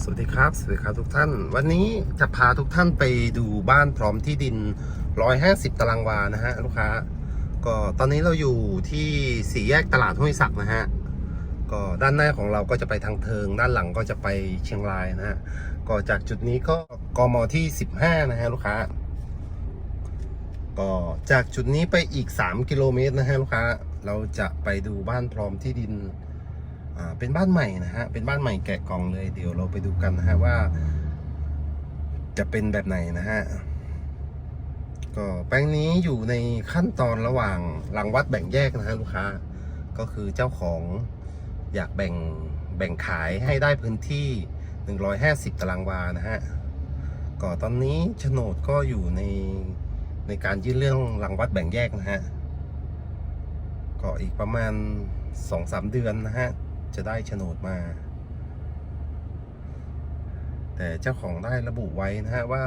สวัสดีครับ สวัสดีครับทุกท่าน วันนี้จะพาทุกท่านไปดูบ้านพร้อมที่ดิน 150 ตารางวานะฮะลูกค้า ก็ตอนนี้เราอยู่ที่สี่แยกตลาดห้วยศักนะฮะ ก็ด้านหน้าของเราก็จะไปทางเทิง ด้านหลังก็จะไปเชียงรายนะฮะ ก็จากจุดนี้ก็กมที่ 15 นะฮะลูกค้า ก็จากจุดนี้ไปอีก 3 กิโลเมตรนะฮะลูกค้า เราจะไปดูบ้านพร้อมที่ดิน เป็นบ้านใหม่นะฮะ เป็นบ้านใหม่แกะกล่องเลย เดี๋ยวเราไปดูกันนะฮะว่า จะเป็นแบบไหนนะฮะ ก็แปลงนี้อยู่ในขั้นตอนระหว่างหลังวัดแบ่งแยกนะฮะลูกค้า ก็คือเจ้าของอยากแบ่งแบ่งขายให้ได้พื้นที่ 150 ตารางวานะฮะ ก็ตอนนี้โฉนดก็อยู่ในในการยื่นเรื่องหลังวัดแบ่งแยกนะฮะ ก็อีกประมาณ 2-3 เดือนนะฮะ จะได้โฉนดมา แต่เจ้าของได้ระบุไว้นะฮะว่า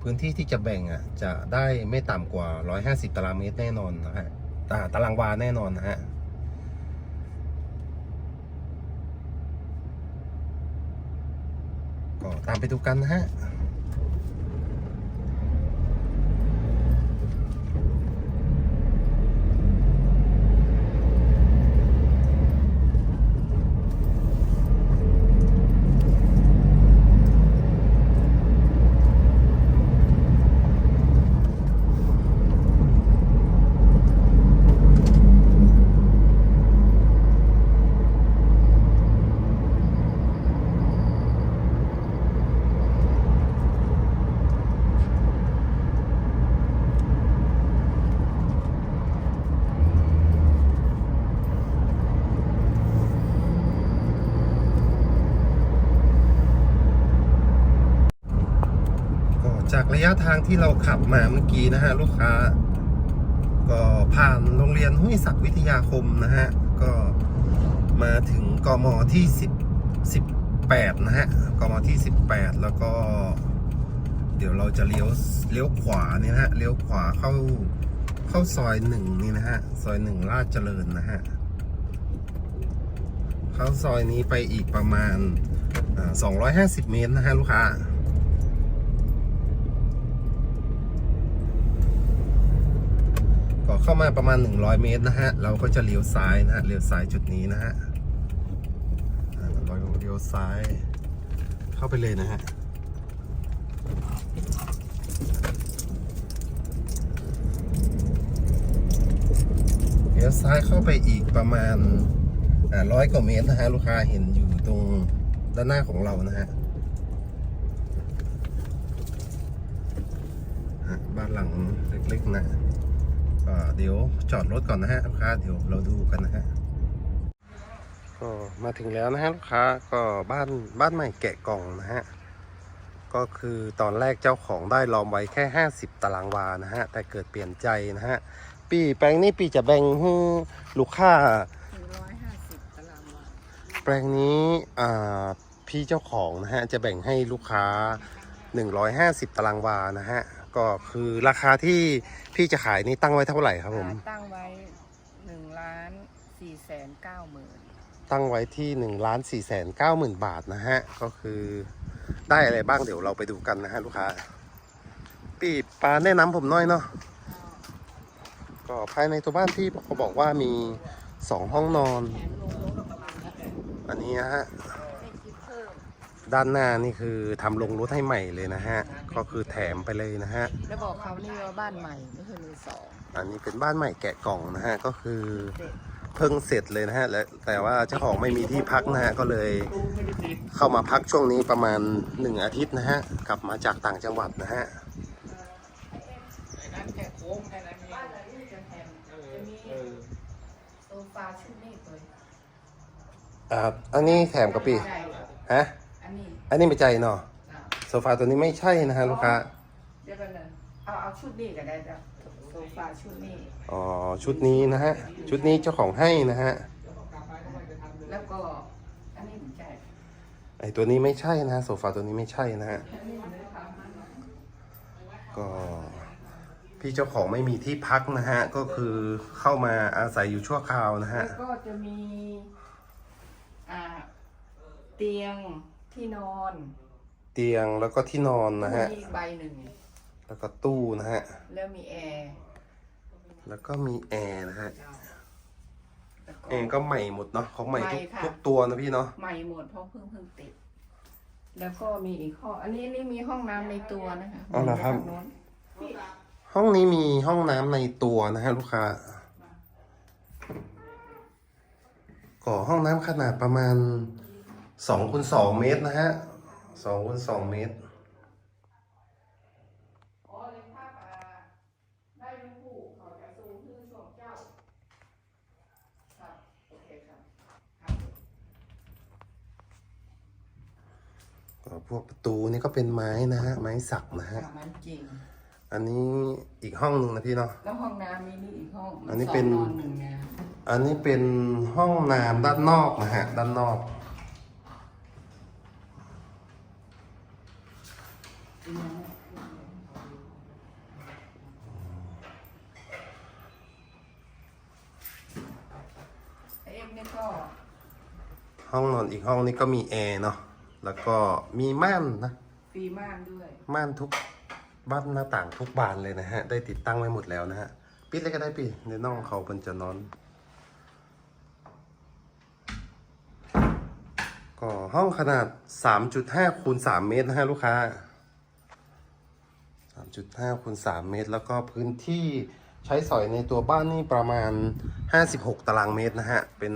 พื้นที่ที่จะแบ่งอะ จะได้ไม่ต่ำกว่า 150 ตารางเมตรแน่นอนนะฮะตาตารางวาแน่นอนนะฮะก็ตามไปดูกันนะฮะ ระยะทางที่เราขับมาเมื่อกี้นะฮะลูกค้า ก็ผ่านโรงเรียนห้วยศักดิ์วิทยาคมนะฮะ ก็มาถึงกมที่10 18นะฮะกมที่ 18 แล้วก็ เดี๋ยวเราจะเลี้ยวเลี้ยวขวาเนี่ยฮะเลี้ยวขวาเข้าเข้าซอยหนึ่งนี่นะฮะซอยหนึ่งลาดเจริญนะฮะเข้าซอยนี้ไปอีกประมาณอ่า250 เมตรนะฮะลูกค้า ก็เข้ามาประมาณ 100 เมตรนะฮะ เราก็จะเลี้ยวซ้ายนะฮะ เลี้ยวซ้ายจุดนี้นะฮะอ่าเราเลี้ยวซ้าย เข้าไปเลยนะฮะเลี้ยวซ้ายเข้าไปอีกประมาณร้อยกว่าเมตรนะฮะ ลูกค้าเห็นอยู่ตรงด้านหน้าของเรานะฮะบ้านหลังเล็กๆนะ ก็เดี๋ยวจอดรถก่อนนะฮะลูกค้าเดี๋ยวเราดูกันนะฮะก็มาถึงแล้วนะฮะลูกค้าก็บ้านบ้านใหม่แกะกล่องนะฮะก็คือตอนแรกเจ้าของได้ล้อมไว้แค่ 50 ตารางวานะฮะแต่เกิดเปลี่ยนใจนะฮะปีแปลงนี้ปีจะแบ่งให้ลูกค้า150ตารางวาแปลงนี้อ่าพี่เจ้าของนะฮะจะแบ่งให้ลูกค้า 150 ตารางวานะฮะ ก็คือราคาที่พี่จะขายนี่ตั้งไว้เท่าไหร่ครับผม ตั้งไว้1ล้าน4แสน9หมื่นตั้งไว้ที่1นึ่งล้านสี่แสนเก้าหมื่นบาทนะฮะ ก็คือได้อะไรบ้างเดี๋ยวเราไปดูกันนะฮะลูกค้า ปีปลาแนะนำผมหน้อยเนาะก็ภายในตัวบ้านที่เขาบอกว่ามีสองห้องนอน อันนี้นะฮะไม่คิดเพิ่ม ด้านหน้านี่คือทำลงรถให้ใหม่เลยนะฮะ ก็คือแถมไปเลยนะฮะ แล้วบอกเขานี่ว่าบ้านใหม่ไม่ใช่มือสองอันนี้เป็นบ้านใหม่แกะกล่องนะฮะ ก็คือเด็กเพิ่งเสร็จเลยนะฮะและแต่ว่าเจ้าของไม่มีที่พักนะฮะ ก็เลยเข้ามาพักช่วงนี้ประมาณหนึ่งอาทิตย์นะฮะ กลับมาจากต่างจังหวัดนะฮะบ้านหลังนี้จะแถมจะมีโซฟาชุดนี้ตัวอ่าอันนี้แถมกับปีใช่ฮะ อันนี้อันนี้ไม่ใจเนาะอะโซฟาตัวนี้ไม่ใช่นะฮะลูกค้าเดี๋ยวกันนะเอาเอาชุดนี้ก็ได้จ้ะโซฟาชุดนี้ อ๋อชุดนี้นะฮะ ชุดนี้เจ้าของให้นะฮะแล้วก็อันนี้ไม่ใช่ไอตัวนี้ไม่ใช่นะฮะโซฟาตัวนี้ไม่ใช่นะฮะอันนี้ไม่ได้ทำมันก็พี่เจ้าของไม่มีที่พักนะฮะ ก็คือเข้ามาอาศัยอยู่ชั่วคราวนะฮะแล้วก็จะมีอ่าเตียง ที่นอนเตียงแล้วก็ที่นอนนะฮะ มีอีกใบหนึ่ง แล้วก็ตู้นะฮะ แล้วมีแอร์แล้วก็มีแอร์นะฮะ แล้วก็ แอร์ก็ใหม่หมดเนาะของใหม่ทุกใหม่ค่ะ ทุกตัวนะพี่เนาะ ใหม่หมดเพราะเพิ่งเพิ่งติด แล้วก็มีอีกห้อง อันนี้นี่มีห้องน้ำในตัวนะคะอ๋อเหรอครับทางโน้นห้องนี้มีห้องน้ำในตัวนะฮะลูกค้าก่อห้องน้ำขนาดประมาณ สองคูณสองเมตรนะฮะสองคูณสองเมตรอ๋อเลยภาพอ่าได้ลูกผู้เขาจะซูมขึ้นส่งเจ้าครับโอเคครับครับก็พวกประตูนี่ก็เป็นไม้นะฮะ ไม้สักนะฮะค่ะมันจริง อันนี้อีกห้องหนึ่งนะพี่เนาะ แล้วห้องน้ำมีนี่อีกห้อง อันนี้เป็นสงนอนหนึ่งนะอันนี้เป็นห้องน้ำด้านนอกนะฮะ ด้านนอก เอ็มนี่ก็ ห้องนอนอีกห้องนี้ก็มีแอร์เนาะแล้วก็มีม่านนะฟรีม่านด้วย ม่านทุกบ้านหน้าต่างทุกบานเลยนะฮะ ได้ติดตั้งไว้หมดแล้วนะฮะ ปิดเลยก็ได้พี่ในน้องเขาเป็นจะนอน ก็ห้องขนาด 3.5คูณ3เมตรนะฮะลูกค้า 3.5คูณ3เมตร แล้วก็พื้นที่ใช้สอยในตัวบ้านนี่ประมาณ 56 ตารางเมตรนะฮะ เป็น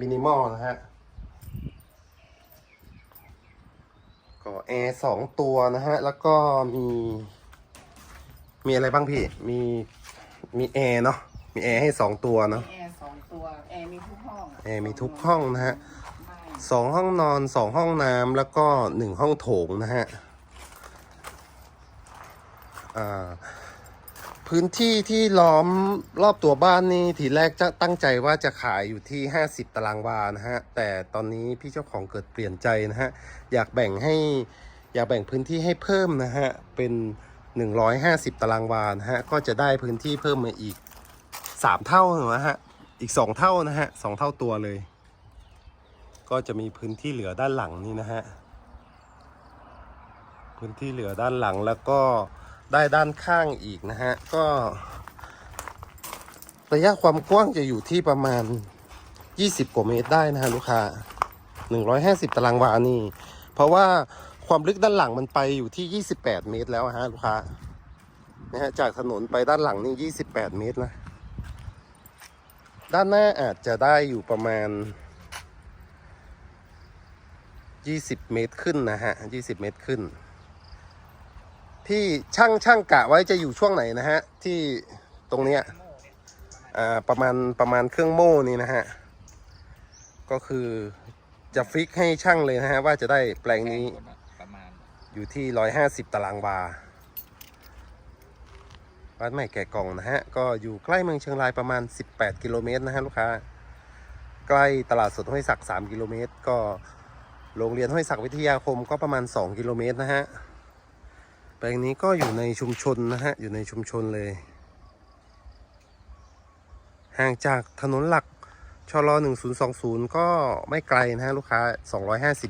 มินิมอลนะฮะ ก็แอร์สองตัวนะฮะ แล้วก็มี มีอะไรบ้างพี่ มีมีแอร์เนาะ มีแอร์ให้สองตัวเนาะมีแอร์สองตัว แอร์มีทุกห้องะแอร์มีทุกห้องนะฮะไม่สองห้องนอนสองห้องน้ำแล้วก็หนึ่งห้องโถงนะฮะ อ่า พื้นที่ที่ล้อมรอบตัวบ้านนี่ทีแรกจะตั้งใจว่าจะขายอยู่ที่ 50 ตารางวานะฮะ แต่ตอนนี้พี่เจ้าของเกิดเปลี่ยนใจนะฮะ อยากแบ่งให้อยากแบ่งพื้นที่ให้เพิ่มนะฮะ เป็น 150 ตารางวานะฮะ ก็จะได้พื้นที่เพิ่มมาอีก 3 เท่านะฮะ อีก 2 เท่านะฮะสองเท่าตัวเลย ก็จะมีพื้นที่เหลือด้านหลังนี่นะฮะ พื้นที่เหลือด้านหลังแล้วก็ ได้ด้านข้างอีกนะฮะ ก็ ระยะความกว้างจะอยู่ที่ประมาณ 20 กว่าเมตรได้นะฮะลูกค้า 150 ตารางวานี่ เพราะว่าความลึกด้านหลังมันไปอยู่ที่ 28 เมตรแล้วฮะลูกค้านะฮะจากถนนไปด้านหลังนี่ 28 เมตรนะ ด้านหน้าอาจจะได้อยู่ประมาณ 20 เมตรขึ้นนะฮะ 20 เมตรขึ้น ที่ช่างช่างกะไว้จะอยู่ช่วงไหนนะฮะ ที่ตรงเนี้ยอ่าประมาณประมาณเครื่องโม่นี่นะฮะ ก็คือจะฟิกให้ช่างเลยนะฮะ ว่าจะได้แปลงนี้ประมาณอยู่ที่150ตารางวาบ้านใหม่แก่กล่องนะฮะ ก็อยู่ใกล้เมืองเชียงรายประมาณ 18 กิโลเมตรนะฮะลูกค้า ใกล้ตลาดสดห้วยศักดิ์3กิโลเมตร ก็โรงเรียนห้วยศักดิ์วิทยาคมก็ประมาณ 2 กิโลเมตรนะฮะ แปลงนี้ก็อยู่ในชุมชนนะฮะ อยู่ในชุมชนเลย ห่างจากถนนหลักชล1020 ก็ไม่ไกลนะฮะ ลูกค้า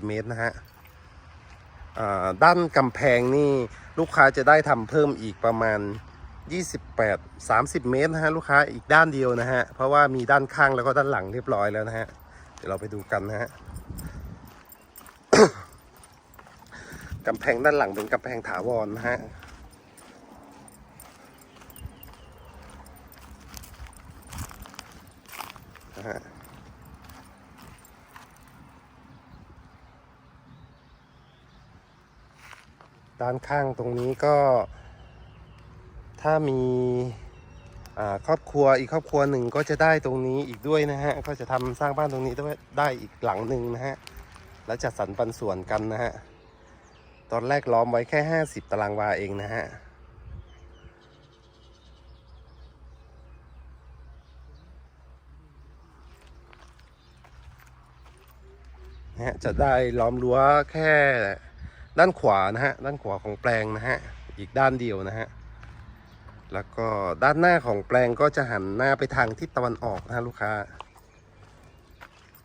250 เมตรนะฮะอ่าด้านกำแพงนี่ลูกค้าจะได้ทำเพิ่มอีกประมาณ 28 30 เมตรนะฮะ ลูกค้าอีกด้านเดียวนะฮะ เพราะว่ามีด้านข้างแล้วก็ด้านหลังเรียบร้อยแล้วนะฮะ เดี๋ยวเราไปดูกันนะฮะ กำแพงด้านหลังเป็นกำแพงถาวรนะฮะฮะด้านข้างตรงนี้ก็ถ้ามีครอบครัวอีกครอบครัวหนึ่งก็จะได้ตรงนี้อีกด้วยนะฮะ ก็จะทำสร้างบ้านตรงนี้ได้อีกหลังหนึ่งนะฮะ แล้วจัดสรรปันส่วนกันนะฮะ ตอนแรกล้อมไว้แค่ 50 ตารางวาเองนะฮะนะจะได้ล้อมรั้วแค่ด้านขวานะฮะ ด้านขวาของแปลงนะฮะ อีกด้านเดียวนะฮะ แล้วก็ด้านหน้าของแปลงก็จะหันหน้าไปทางทิศตะวันออกนะะลูกค้า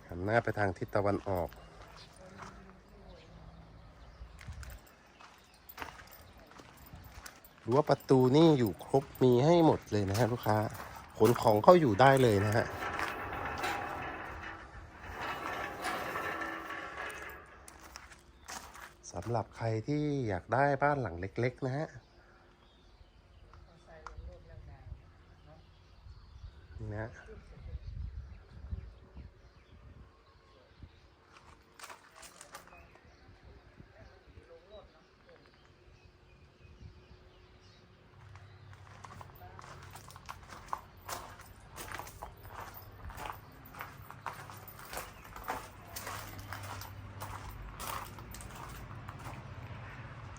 หันหน้าไปทางทิศตะวันออก รั้วประตูนี่อยู่ครบมีให้หมดเลยนะฮะลูกค้าขนของเข้าอยู่ได้เลยนะฮะสำหรับใครที่อยากได้บ้านหลังเล็ก ๆ นะฮะนี่นะ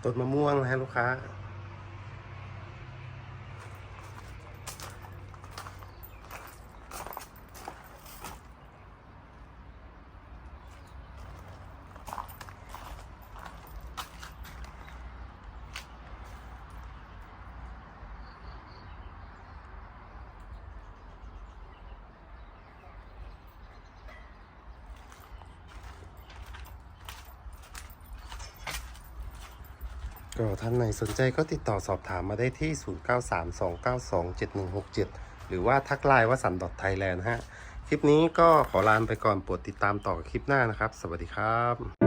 ต้นมะม่วงนะฮะลูกค้า ก็ท่านไหนสนใจก็ติดต่อสอบถามมาได้ที่ 0932927167 หรือว่าทักไลน์ว่าสันดอทไทยแลนด์ฮะ คลิปนี้ก็ขอลาไปก่อนโปรดติดตามต่อคลิปหน้านะครับ สวัสดีครับ